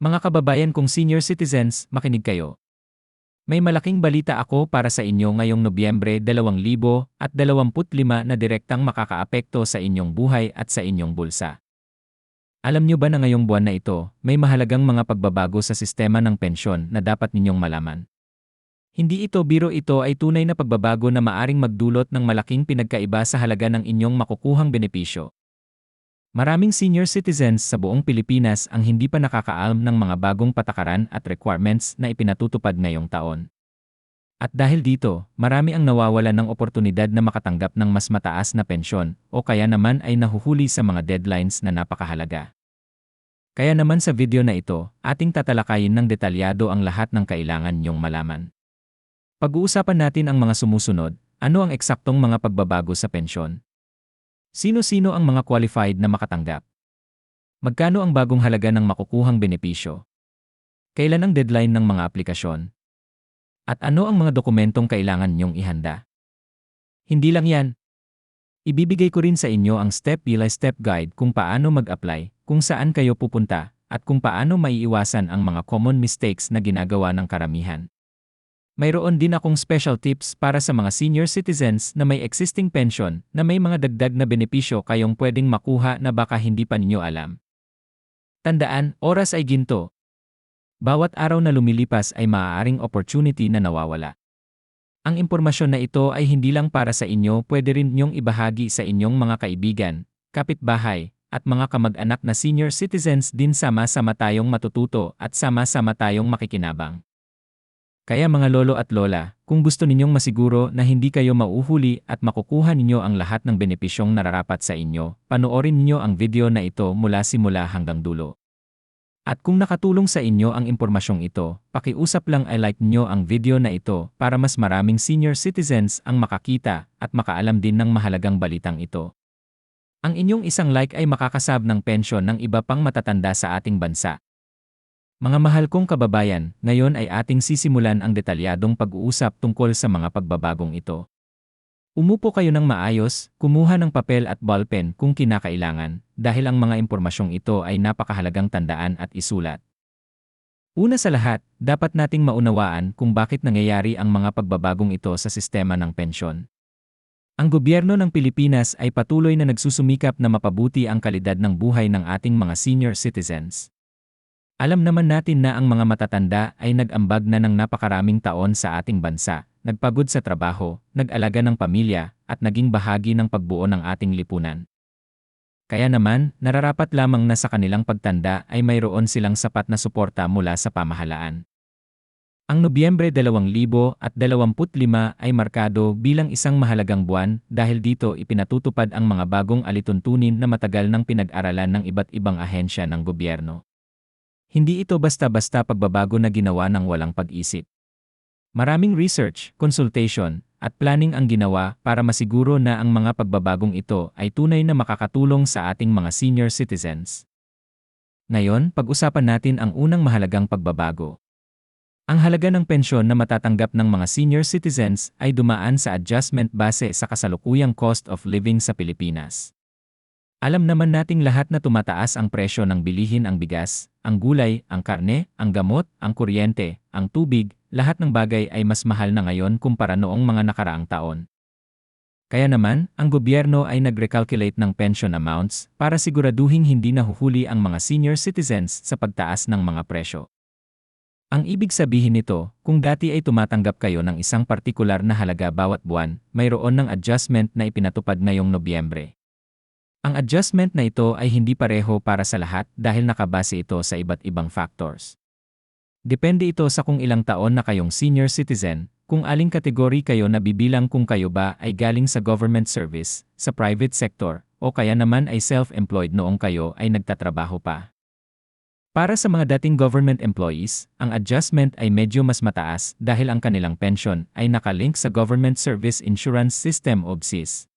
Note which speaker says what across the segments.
Speaker 1: Mga kababayan kong senior citizens, makinig kayo. May malaking balita ako para sa inyo ngayong Nobyembre 2025 na direktang makakaapekto sa inyong buhay at sa inyong bulsa. Alam nyo ba na ngayong buwan na ito, may mahalagang mga pagbabago sa sistema ng pensyon na dapat ninyong malaman? Hindi ito biro ito ay tunay na pagbabago na maaring magdulot ng malaking pinagkaiba sa halaga ng inyong makukuhang benepisyo. Maraming senior citizens sa buong Pilipinas ang hindi pa nakakaalam ng mga bagong patakaran at requirements na ipinatutupad ngayong taon. At dahil dito, marami ang nawawalan ng oportunidad na makatanggap ng mas mataas na pensyon o kaya naman ay nahuhuli sa mga deadlines na napakahalaga. Kaya naman sa video na ito, ating tatalakayin ng detalyado ang lahat ng kailangan niyong malaman. Pag-uusapan natin ang mga sumusunod, ano ang eksaktong mga pagbabago sa pensyon, Sino-sino ang mga qualified na makatanggap? Magkano ang bagong halaga ng makukuhang benepisyo? Kailan ang deadline ng mga aplikasyon? At ano ang mga dokumentong kailangan niyong ihanda? Hindi lang yan. Ibibigay ko rin sa inyo ang step-by-step guide kung paano mag-apply, kung saan kayo pupunta, at kung paano maiiwasan ang mga common mistakes na ginagawa ng karamihan. Mayroon din akong special tips para sa mga senior citizens na may existing pension na may mga dagdag na benepisyo kayong pwedeng makuha na baka hindi pa ninyo alam. Tandaan, oras ay ginto. Bawat araw na lumilipas ay maaaring opportunity na nawawala. Ang impormasyon na ito ay hindi lang para sa inyo pwede rin niyong ibahagi sa inyong mga kaibigan, kapitbahay, at mga kamag-anak na senior citizens din sama-sama tayong matututo at sama-sama tayong makikinabang. Kaya mga lolo at lola, kung gusto ninyong masiguro na hindi kayo mauhuli at makukuha ninyo ang lahat ng benepisyong nararapat sa inyo, panoorin ninyo ang video na ito mula simula hanggang dulo. At kung nakatulong sa inyo ang impormasyong ito, pakiusap lang ay like nyo ang video na ito para mas maraming senior citizens ang makakita at makaalam din ng mahalagang balitang ito. Ang inyong isang like ay makakasab ng pensyon ng iba pang matatanda sa ating bansa. Mga mahal kong kababayan, ngayon ay ating sisimulan ang detalyadong pag-uusap tungkol sa mga pagbabagong ito. Umupo kayo ng maayos, kumuha ng papel at ballpen kung kinakailangan, dahil ang mga impormasyong ito ay napakahalagang tandaan at isulat. Una sa lahat, dapat nating maunawaan kung bakit nangyayari ang mga pagbabagong ito sa sistema ng pensyon. Ang gobyerno ng Pilipinas ay patuloy na nagsusumikap na mapabuti ang kalidad ng buhay ng ating mga senior citizens. Alam naman natin na ang mga matatanda ay nag-ambag na ng napakaraming taon sa ating bansa, nagpagod sa trabaho, nag-alaga ng pamilya, at naging bahagi ng pagbuo ng ating lipunan. Kaya naman, nararapat lamang na sa kanilang pagtanda ay mayroon silang sapat na suporta mula sa pamahalaan. Ang Nobyembre 2025 ay markado bilang isang mahalagang buwan dahil dito ipinatutupad ang mga bagong alituntunin na matagal nang pinag-aralan ng iba't ibang ahensya ng gobyerno. Hindi ito basta-basta pagbabago na ginawa ng walang pag-isip. Maraming research, consultation, at planning ang ginawa para masiguro na ang mga pagbabagong ito ay tunay na makakatulong sa ating mga senior citizens. Ngayon, pag-usapan natin ang unang mahalagang pagbabago. Ang halaga ng pensyon na matatanggap ng mga senior citizens ay dumaan sa adjustment base sa kasalukuyang cost of living sa Pilipinas. Alam naman nating lahat na tumataas ang presyo ng bilihin ang bigas, ang gulay, ang karne, ang gamot, ang kuryente, ang tubig, lahat ng bagay ay mas mahal na ngayon kumpara noong mga nakaraang taon. Kaya naman, ang gobyerno ay nag-recalculate ng pension amounts para siguraduhin hindi nahuhuli ang mga senior citizens sa pagtaas ng mga presyo. Ang ibig sabihin nito, kung dati ay tumatanggap kayo ng isang partikular na halaga bawat buwan, mayroon ng adjustment na ipinatupad ngayong Nobyembre. Ang adjustment na ito ay hindi pareho para sa lahat dahil nakabase ito sa iba't ibang factors. Depende ito sa kung ilang taon na kayong senior citizen, kung aling kategory kayo na bibilang kung kayo ba ay galing sa government service, sa private sector, o kaya naman ay self-employed noong kayo ay nagtatrabaho pa. Para sa mga dating government employees, ang adjustment ay medyo mas mataas dahil ang kanilang pension ay nakalink sa Government Service Insurance System o GSIS.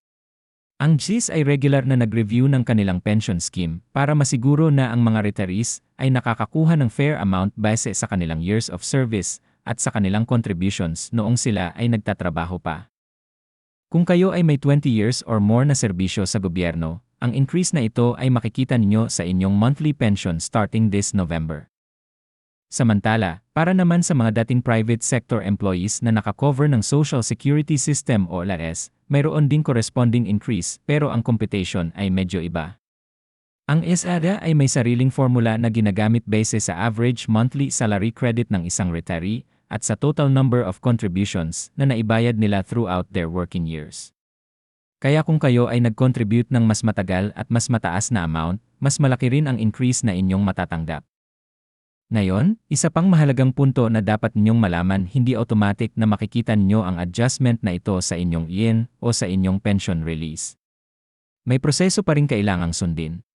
Speaker 1: Ang GIS ay regular na nag-review ng kanilang pension scheme para masiguro na ang mga retirees ay nakakakuha ng fair amount base sa kanilang years of service at sa kanilang contributions noong sila ay nagtatrabaho pa. Kung kayo ay may 20 years or more na serbisyo sa gobyerno, ang increase na ito ay makikita ninyo sa inyong monthly pension starting this November. Samantala, para naman sa mga dating private sector employees na nakakover ng Social Security System o LS, mayroon din corresponding increase pero ang computation ay medyo iba. Ang SADA ay may sariling formula na ginagamit base sa average monthly salary credit ng isang retiree at sa total number of contributions na naibayad nila throughout their working years. Kaya kung kayo ay nag-contribute ng mas matagal at mas mataas na amount, mas malaki rin ang increase na inyong matatanggap. Ngayon, isa pang mahalagang punto na dapat ninyong malaman hindi automatic na makikita ninyo ang adjustment na ito sa inyong yen o sa inyong pension release. May proseso pa rin kailangang sundin.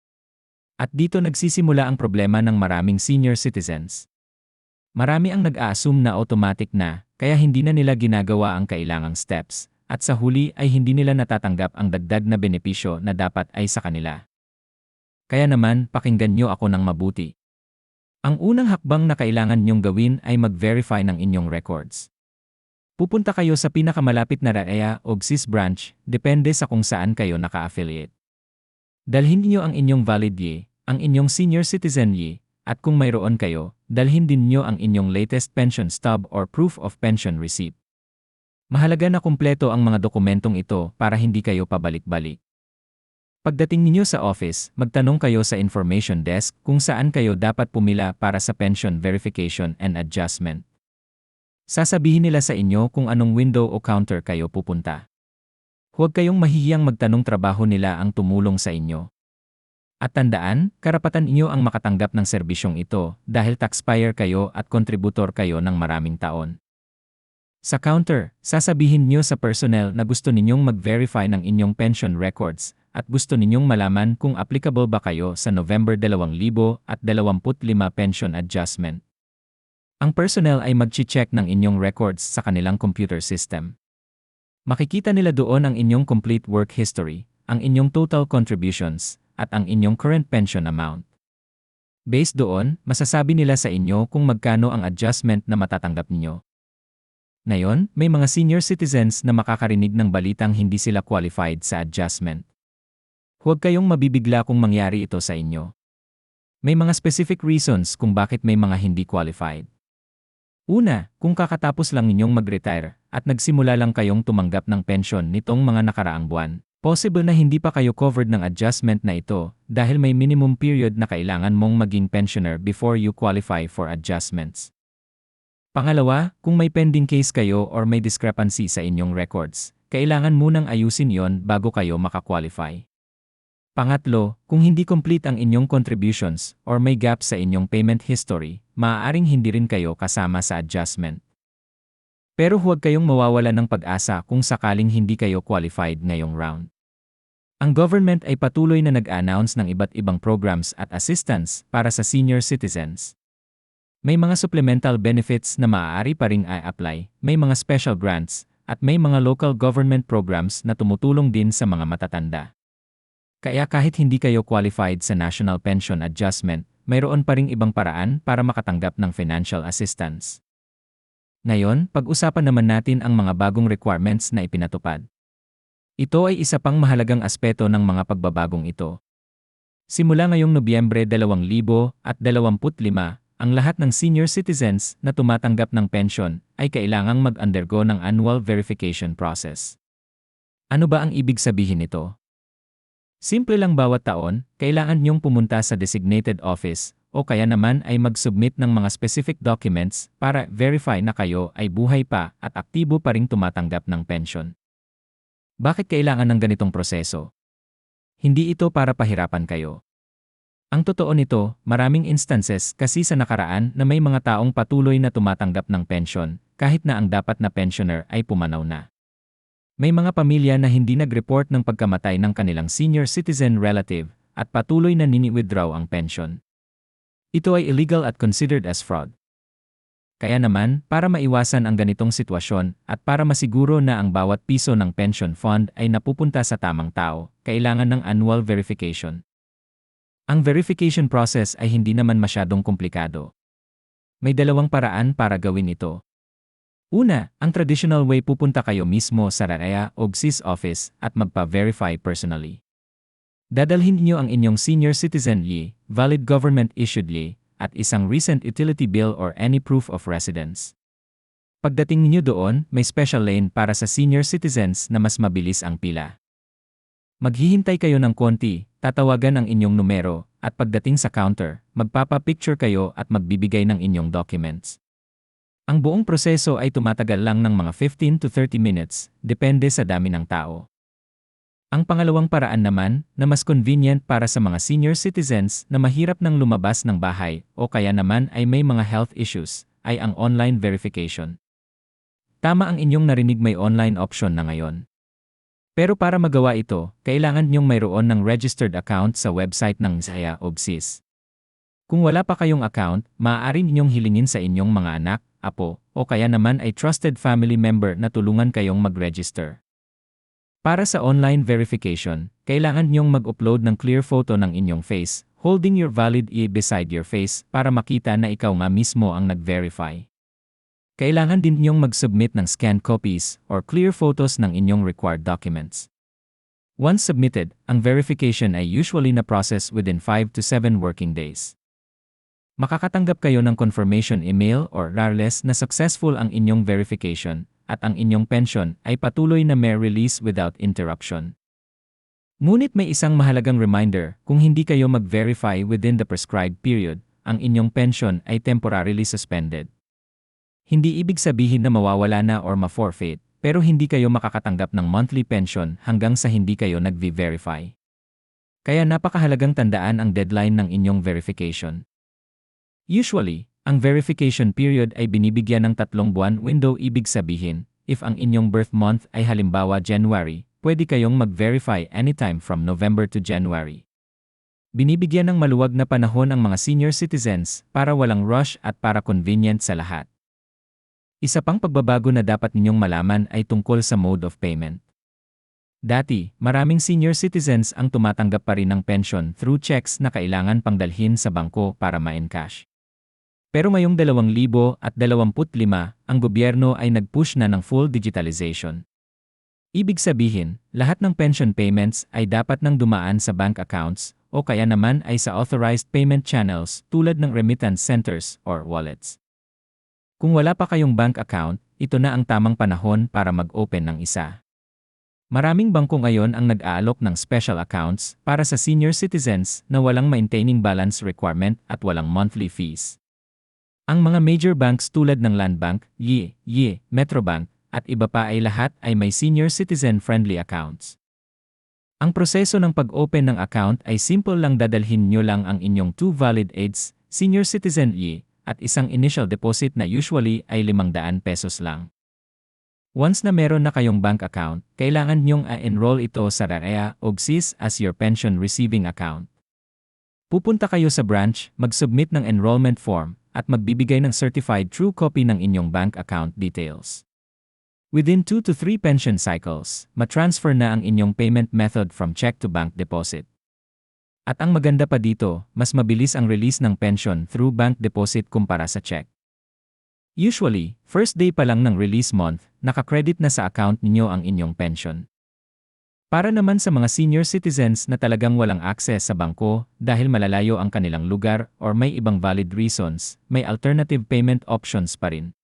Speaker 1: At dito nagsisimula ang problema ng maraming senior citizens. Marami ang nag-a-assume na automatic na, kaya hindi na nila ginagawa ang kailangang steps, at sa huli ay hindi nila natatanggap ang dagdag na benepisyo na dapat ay sa kanila. Kaya naman, pakinggan nyo ako ng mabuti. Ang unang hakbang na kailangan niyong gawin ay mag-verify ng inyong records. Pupunta kayo sa pinakamalapit na RAEA o GSIS branch, depende sa kung saan kayo naka-affiliate. Dalhin niyo ang inyong valid YE, ang inyong senior citizen YE, at kung mayroon kayo, dalhin din niyo ang inyong latest pension stub or proof of pension receipt. Mahalaga na kumpleto ang mga dokumentong ito para hindi kayo pabalik-balik. Pagdating ninyo sa office, magtanong kayo sa information desk kung saan kayo dapat pumila para sa pension verification and adjustment. Sasabihin nila sa inyo kung anong window o counter kayo pupunta. Huwag kayong mahihiyang magtanong trabaho nila ang tumulong sa inyo. At tandaan, karapatan inyo ang makatanggap ng serbisyong ito dahil taxpayer kayo at kontributor kayo ng maraming taon. Sa counter, sasabihin niyo sa personnel na gusto ninyong mag-verify ng inyong pension records at gusto ninyong malaman kung applicable ba kayo sa November 2025 pension adjustment. Ang personnel ay mag-check ng inyong records sa kanilang computer system. Makikita nila doon ang inyong complete work history, ang inyong total contributions, at ang inyong current pension amount. Based doon, masasabi nila sa inyo kung magkano ang adjustment na matatanggap ninyo. Ngayon, may mga senior citizens na makakarinig ng balitang hindi sila qualified sa adjustment. Huwag kayong mabibigla kung mangyari ito sa inyo. May mga specific reasons kung bakit may mga hindi qualified. Una, kung kakatapos lang ninyong mag-retire at nagsimula lang kayong tumanggap ng pensyon nitong mga nakaraang buwan, possible na hindi pa kayo covered ng adjustment na ito dahil may minimum period na kailangan mong maging pensioner before you qualify for adjustments. Pangalawa, kung may pending case kayo or may discrepancy sa inyong records, kailangan munang ayusin yon bago kayo makakwalify. Pangatlo, kung hindi complete ang inyong contributions or may gap sa inyong payment history, maaaring hindi rin kayo kasama sa adjustment. Pero huwag kayong mawawala ng pag-asa kung sakaling hindi kayo qualified ngayong round. Ang government ay patuloy na nag-announce ng iba't ibang programs at assistance para sa senior citizens. May mga supplemental benefits na maaari pa ring i-apply, may mga special grants, at may mga local government programs na tumutulong din sa mga matatanda. Kaya kahit hindi kayo qualified sa National Pension Adjustment, mayroon pa ring ibang paraan para makatanggap ng financial assistance. Ngayon, pag-usapan naman natin ang mga bagong requirements na ipinatupad. Ito ay isa pang mahalagang aspeto ng mga pagbabagong ito. Simula ngayong Nobyembre 2025, ang lahat ng senior citizens na tumatanggap ng pension ay kailangang mag-undergo ng annual verification process. Ano ba ang ibig sabihin nito? Simple lang bawat taon, kailangan niyong pumunta sa designated office o kaya naman ay mag-submit ng mga specific documents para verify na kayo ay buhay pa at aktibo pa ring tumatanggap ng pension. Bakit kailangan ng ganitong proseso? Hindi ito para pahirapan kayo. Ang totoo nito, maraming instances kasi sa nakaraan na may mga taong patuloy na tumatanggap ng pension kahit na ang dapat na pensioner ay pumanaw na. May mga pamilya na hindi nag-report ng pagkamatay ng kanilang senior citizen relative at patuloy na nini-withdraw ang pension. Ito ay illegal at considered as fraud. Kaya naman, para maiwasan ang ganitong sitwasyon at para masiguro na ang bawat piso ng pension fund ay napupunta sa tamang tao, kailangan ng annual verification. Ang verification process ay hindi naman masyadong komplikado. May dalawang paraan para gawin ito. Una, ang traditional way pupunta kayo mismo sa RAEA o GSIS office at magpa-verify personally. Dadalhin niyo ang inyong senior citizen LI, valid government issued LI, at isang recent utility bill or any proof of residence. Pagdating ninyo doon, may special lane para sa senior citizens na mas mabilis ang pila. Maghihintay kayo ng konti, tatawagan ang inyong numero, at pagdating sa counter, magpapa-picture kayo at magbibigay ng inyong documents. Ang buong proseso ay tumatagal lang ng mga 15 to 30 minutes, depende sa dami ng tao. Ang pangalawang paraan naman, na mas convenient para sa mga senior citizens na mahirap nang lumabas ng bahay o kaya naman ay may mga health issues, ay ang online verification. Tama ang inyong narinig may online option na ngayon. Pero para magawa ito, kailangan niyong mayroon ng registered account sa website ng Zaya o BSIS. Kung wala pa kayong account, maaari ninyong hilingin sa inyong mga anak, apo, o kaya naman ay trusted family member na tulungan kayong mag-register. Para sa online verification, kailangan niyong mag-upload ng clear photo ng inyong face, holding your valid e beside your face para makita na ikaw nga mismo ang nag-verify. Kailangan din niyong mag-submit ng scanned copies or clear photos ng inyong required documents. Once submitted, ang verification ay usually na process within 5 to 7 working days. Makakatanggap kayo ng confirmation email or RARLES na successful ang inyong verification at ang inyong pension ay patuloy na may release without interruption. Ngunit may isang mahalagang reminder, kung hindi kayo mag-verify within the prescribed period, ang inyong pension ay temporarily suspended. Hindi ibig sabihin na mawawala na or ma-forfeit, pero hindi kayo makakatanggap ng monthly pension hanggang sa hindi kayo nag-verify. Kaya napakahalagang tandaan ang deadline ng inyong verification. Usually, ang verification period ay binibigyan ng tatlong buwan window ibig sabihin, if ang inyong birth month ay halimbawa January, pwede kayong mag-verify anytime from November to January. Binibigyan ng maluwag na panahon ang mga senior citizens para walang rush at para convenient sa lahat. Isa pang pagbabago na dapat ninyong malaman ay tungkol sa mode of payment. Dati, maraming senior citizens ang tumatanggap pa rin ng pension through checks na kailangan pangdalhin sa bangko para ma-encash. Pero ngayong 2025, ang gobyerno ay nag-push na ng full digitalization. Ibig sabihin, lahat ng pension payments ay dapat nang dumaan sa bank accounts o kaya naman ay sa authorized payment channels tulad ng remittance centers or wallets. Kung wala pa kayong bank account, ito na ang tamang panahon para mag-open ng isa. Maraming bangko ngayon ang nag-aalok ng special accounts para sa senior citizens na walang maintaining balance requirement at walang monthly fees. Ang mga major banks tulad ng Land Bank, YE, YE, Metrobank, at iba pa ay lahat ay may senior citizen-friendly accounts. Ang proseso ng pag-open ng account ay simple lang dadalhin nyo lang ang inyong two valid aids, senior citizen YE, at isang initial deposit na usually ay 500 pesos lang. Once na meron na kayong bank account, kailangan nyong a-enroll ito sa RAEA o GSIS as your pension receiving account. Pupunta kayo sa branch, mag-submit ng enrollment form, at magbibigay ng certified true copy ng inyong bank account details. Within 2 to 3 pension cycles, matransfer na ang inyong payment method from check to bank deposit. At ang maganda pa dito, mas mabilis ang release ng pension through bank deposit kumpara sa check. Usually, first day pa lang ng release month, nakakredit na sa account ninyo ang inyong pension. Para naman sa mga senior citizens na talagang walang access sa bangko dahil malalayo ang kanilang lugar or may ibang valid reasons, may alternative payment options pa rin.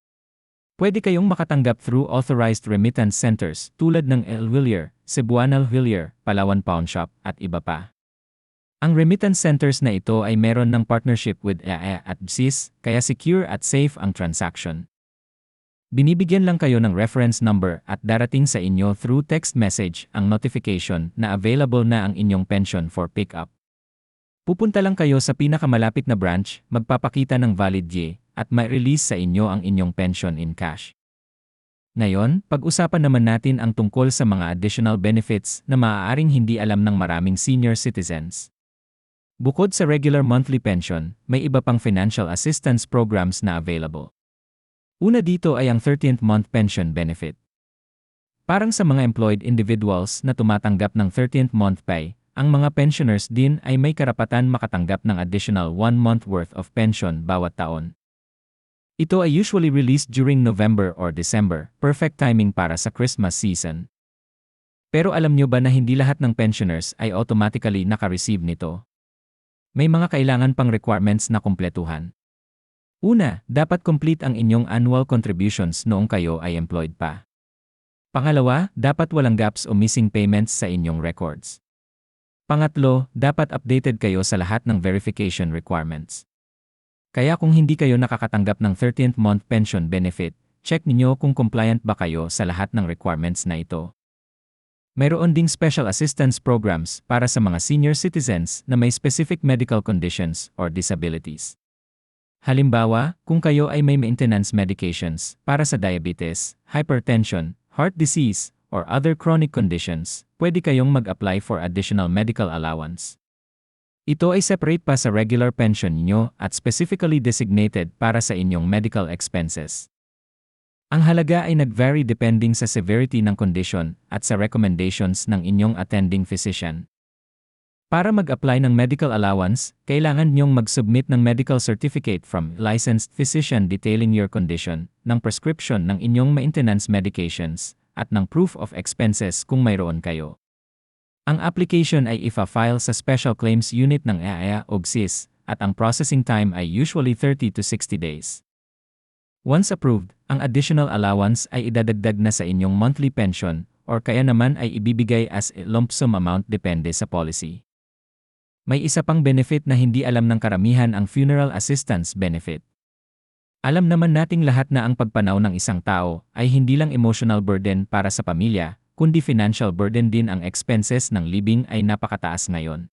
Speaker 1: Pwede kayong makatanggap through authorized remittance centers tulad ng El Villier, Cebuanal Villier, Palawan Pawn Shop at iba pa. Ang remittance centers na ito ay meron ng partnership with EAE at BSIS, kaya secure at safe ang transaction. Binibigyan lang kayo ng reference number at darating sa inyo through text message ang notification na available na ang inyong pension for pickup. Pupunta lang kayo sa pinakamalapit na branch, magpapakita ng valid Y, at may release sa inyo ang inyong pension in cash. Ngayon, pag-usapan naman natin ang tungkol sa mga additional benefits na maaaring hindi alam ng maraming senior citizens. Bukod sa regular monthly pension, may iba pang financial assistance programs na available. Una dito ay ang 13th month pension benefit. Parang sa mga employed individuals na tumatanggap ng 13th month pay, ang mga pensioners din ay may karapatan makatanggap ng additional 1 month worth of pension bawat taon. Ito ay usually released during November or December, perfect timing para sa Christmas season. Pero alam nyo ba na hindi lahat ng pensioners ay automatically naka-receive nito? May mga kailangan pang requirements na kumpletuhan. Una, dapat complete ang inyong annual contributions noong kayo ay employed pa. Pangalawa, dapat walang gaps o missing payments sa inyong records. Pangatlo, dapat updated kayo sa lahat ng verification requirements. Kaya kung hindi kayo nakakatanggap ng 13th month pension benefit, check ninyo kung compliant ba kayo sa lahat ng requirements na ito. Mayroon ding special assistance programs para sa mga senior citizens na may specific medical conditions or disabilities. Halimbawa, kung kayo ay may maintenance medications para sa diabetes, hypertension, heart disease, or other chronic conditions, pwede kayong mag-apply for additional medical allowance. Ito ay separate pa sa regular pension niyo at specifically designated para sa inyong medical expenses. Ang halaga ay nag-vary depending sa severity ng condition at sa recommendations ng inyong attending physician. Para mag-apply ng medical allowance, kailangan niyong mag-submit ng medical certificate from licensed physician detailing your condition, ng prescription ng inyong maintenance medications, at ng proof of expenses kung mayroon kayo. Ang application ay ifa-file sa Special Claims Unit ng EAEA o GSIS, at ang processing time ay usually 30 to 60 days. Once approved, ang additional allowance ay idadagdag na sa inyong monthly pension or kaya naman ay ibibigay as a lump sum amount depende sa policy. May isa pang benefit na hindi alam ng karamihan ang funeral assistance benefit. Alam naman nating lahat na ang pagpanaw ng isang tao ay hindi lang emotional burden para sa pamilya, kundi financial burden din ang expenses ng living ay napakataas ngayon.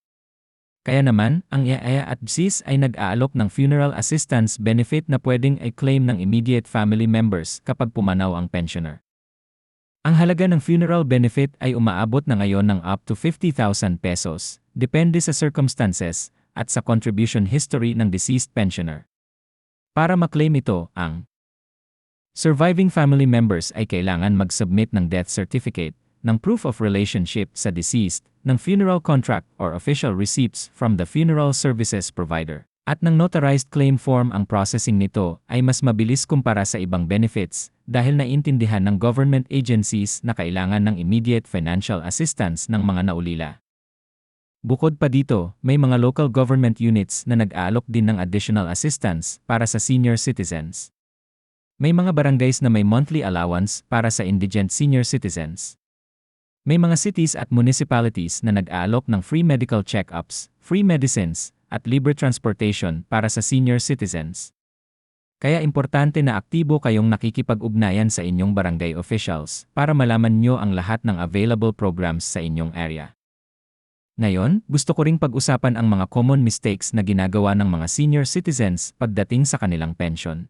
Speaker 1: Kaya naman, ang IAEA at BSIS ay nag-aalok ng funeral assistance benefit na pwedeng i-claim ng immediate family members kapag pumanaw ang pensioner. Ang halaga ng funeral benefit ay umaabot na ngayon ng up to 50,000 pesos, depende sa circumstances at sa contribution history ng deceased pensioner. Para maklaim ito, ang surviving family members ay kailangan mag-submit ng death certificate, ng proof of relationship sa deceased, ng funeral contract or official receipts from the funeral services provider at ng notarized claim form ang processing nito ay mas mabilis kumpara sa ibang benefits dahil naintindihan ng government agencies na kailangan ng immediate financial assistance ng mga naulila. Bukod pa dito, may mga local government units na nag-aalok din ng additional assistance para sa senior citizens. May mga barangays na may monthly allowance para sa indigent senior citizens. May mga cities at municipalities na nag-aalok ng free medical check-ups, free medicines, at libre transportation para sa senior citizens. Kaya importante na aktibo kayong nakikipag-ugnayan sa inyong barangay officials para malaman nyo ang lahat ng available programs sa inyong area. Ngayon, gusto ko ring pag-usapan ang mga common mistakes na ginagawa ng mga senior citizens pagdating sa kanilang pension.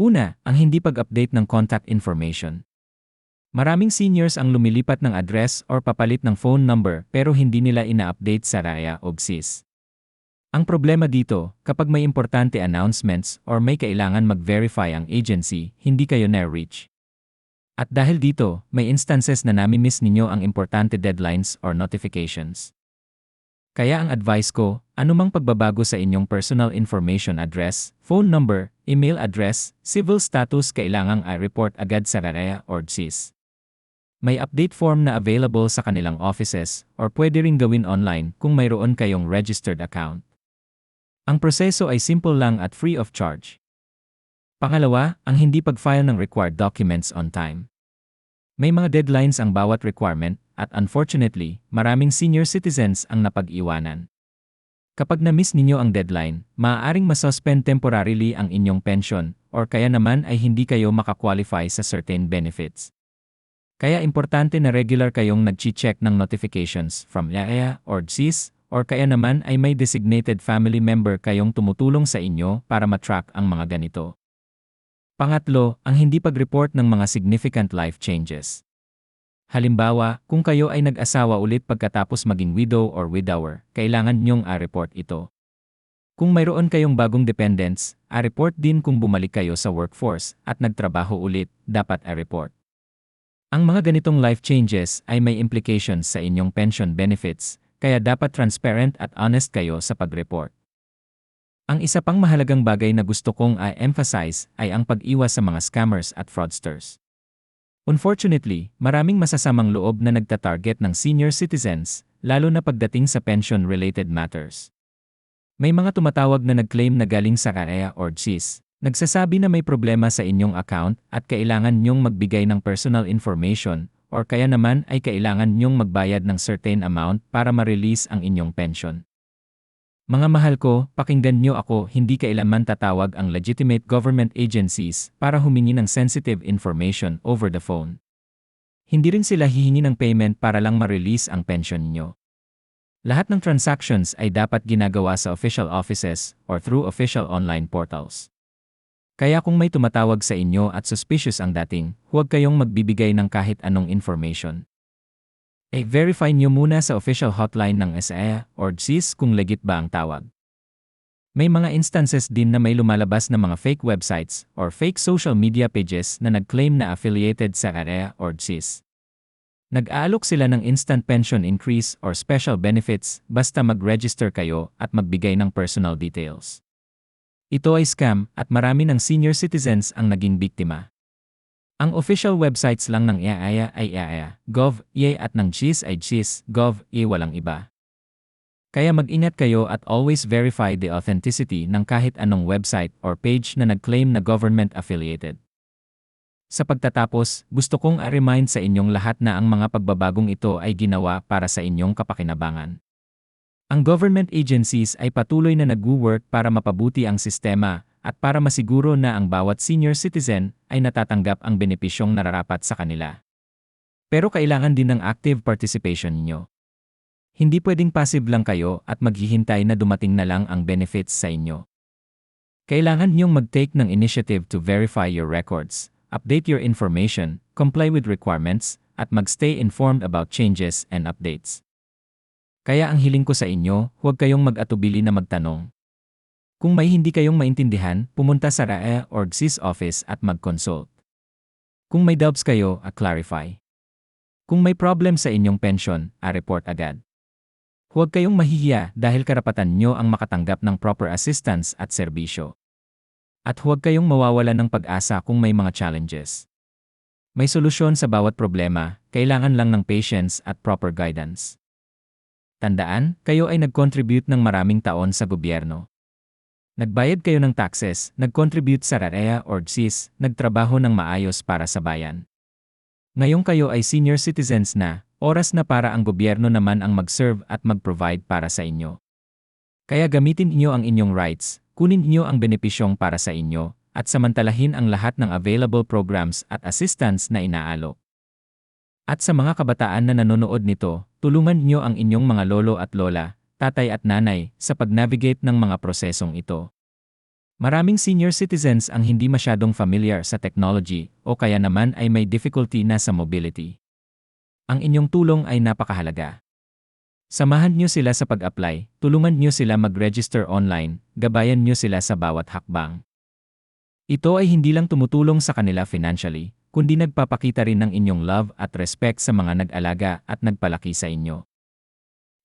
Speaker 1: Una, ang hindi pag-update ng contact information. Maraming seniors ang lumilipat ng address or papalit ng phone number pero hindi nila ina-update sa RAYA o GSIS. Ang problema dito, kapag may importante announcements or may kailangan mag-verify ang agency, hindi kayo na-reach. At dahil dito, may instances na nami-miss ninyo ang importante deadlines or notifications. Kaya ang advice ko, anumang pagbabago sa inyong personal information address, phone number, email address, civil status kailangang i-report agad sa RAREA or GSIS. May update form na available sa kanilang offices or pwede ring gawin online kung mayroon kayong registered account. Ang proseso ay simple lang at free of charge. Pangalawa, ang hindi pag-file ng required documents on time. May mga deadlines ang bawat requirement at unfortunately, maraming senior citizens ang napag-iwanan. Kapag na-miss ninyo ang deadline, maaaring masuspend temporarily ang inyong pension or kaya naman ay hindi kayo makakwalify sa certain benefits. Kaya importante na regular kayong nag-check ng notifications from LAEA or GSIS or kaya naman ay may designated family member kayong tumutulong sa inyo para matrack ang mga ganito. Pangatlo, ang hindi pag-report ng mga significant life changes. Halimbawa, kung kayo ay nag-asawa ulit pagkatapos maging widow or widower, kailangan nyong a-report ito. Kung mayroon kayong bagong dependents, a-report din kung bumalik kayo sa workforce at nagtrabaho ulit, dapat a-report. Ang mga ganitong life changes ay may implications sa inyong pension benefits, kaya dapat transparent at honest kayo sa pag-report. Ang isa pang mahalagang bagay na gusto kong i-emphasize ay ang pag-iwas sa mga scammers at fraudsters. Unfortunately, maraming masasamang loob na nagtatarget ng senior citizens, lalo na pagdating sa pension-related matters. May mga tumatawag na nag-claim na galing sa Karea or GIS. Nagsasabi na may problema sa inyong account at kailangan nyong magbigay ng personal information or kaya naman ay kailangan nyong magbayad ng certain amount para ma-release ang inyong pension. Mga mahal ko, pakinggan nyo ako hindi kailanman tatawag ang legitimate government agencies para humingi ng sensitive information over the phone. Hindi rin sila hihingi ng payment para lang ma-release ang pension nyo. Lahat ng transactions ay dapat ginagawa sa official offices or through official online portals. Kaya kung may tumatawag sa inyo at suspicious ang dating, huwag kayong magbibigay ng kahit anong information. E-verify nyo muna sa official hotline ng SAE or GSIS kung legit ba ang tawag. May mga instances din na may lumalabas na mga fake websites or fake social media pages na nag-claim na affiliated sa AREA or GSIS. Nag-aalok sila ng instant pension increase or special benefits basta mag-register kayo at magbigay ng personal details. Ito ay scam at marami ng senior citizens ang naging biktima. Ang official websites lang ng IAIA ay IAIA, Gov, IE at ng GIS ay GIS, Gov, IE walang iba. Kaya mag-ingat kayo at always verify the authenticity ng kahit anong website or page na nag-claim na government affiliated. Sa pagtatapos, gusto kong a-remind sa inyong lahat na ang mga pagbabagong ito ay ginawa para sa inyong kapakinabangan. Ang government agencies ay patuloy na nag-work para mapabuti ang sistema at para masiguro na ang bawat senior citizen ay natatanggap ang benepisyong nararapat sa kanila. Pero kailangan din ng active participation ninyo. Hindi pwedeng passive lang kayo at maghihintay na dumating na lang ang benefits sa inyo. Kailangan niyong mag-take ng initiative to verify your records, update your information, comply with requirements, at mag-stay informed about changes and updates. Kaya ang hiling ko sa inyo, huwag kayong mag-atubili na magtanong. Kung may hindi kayong maintindihan, pumunta sa RAE or GSIS office at mag-consult. Kung may doubts kayo, a-clarify. Kung may problem sa inyong pension, a-report agad. Huwag kayong mahihiya dahil karapatan nyo ang makatanggap ng proper assistance at serbisyo. At huwag kayong mawawala ng pag-asa kung may mga challenges. May solusyon sa bawat problema, kailangan lang ng patience at proper guidance. Tandaan, kayo ay nag-contribute ng maraming taon sa gobyerno. Nagbayad kayo ng taxes, nag-contribute sa RAEA or GSIS, nagtrabaho ng maayos para sa bayan. Ngayong kayo ay senior citizens na, oras na para ang gobyerno naman ang mag-serve at mag-provide para sa inyo. Kaya gamitin niyo ang inyong rights, kunin niyo ang benepisyong para sa inyo, at samantalahin ang lahat ng available programs at assistance na inaalok. At sa mga kabataan na nanonood nito, tulungan niyo ang inyong mga lolo at lola, tatay at nanay, sa pag-navigate ng mga prosesong ito. Maraming senior citizens ang hindi masyadong familiar sa technology o kaya naman ay may difficulty na sa mobility. Ang inyong tulong ay napakahalaga. Samahan niyo sila sa pag-apply, tulungan niyo sila mag-register online, gabayan niyo sila sa bawat hakbang. Ito ay hindi lang tumutulong sa kanila financially, kundi nagpapakita rin ng inyong love at respect sa mga nag-alaga at nagpalaki sa inyo.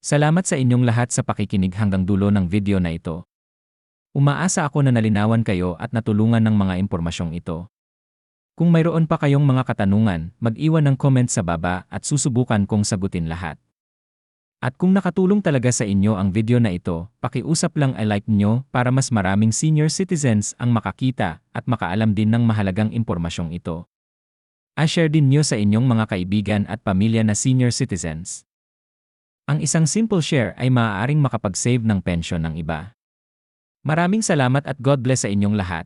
Speaker 1: Salamat sa inyong lahat sa pakikinig hanggang dulo ng video na ito. Umaasa ako na nalinawan kayo at natulungan ng mga impormasyong ito. Kung mayroon pa kayong mga katanungan, mag-iwan ng comment sa baba at susubukan kong sagutin lahat. At kung nakatulong talaga sa inyo ang video na ito, pakiusap lang ay like nyo para mas maraming senior citizens ang makakita at makaalam din ng mahalagang impormasyong ito. A-share din nyo sa inyong mga kaibigan at pamilya na senior citizens. Ang isang simple share ay maaaring makapag-save ng pensyon ng iba. Maraming salamat at God bless sa inyong lahat.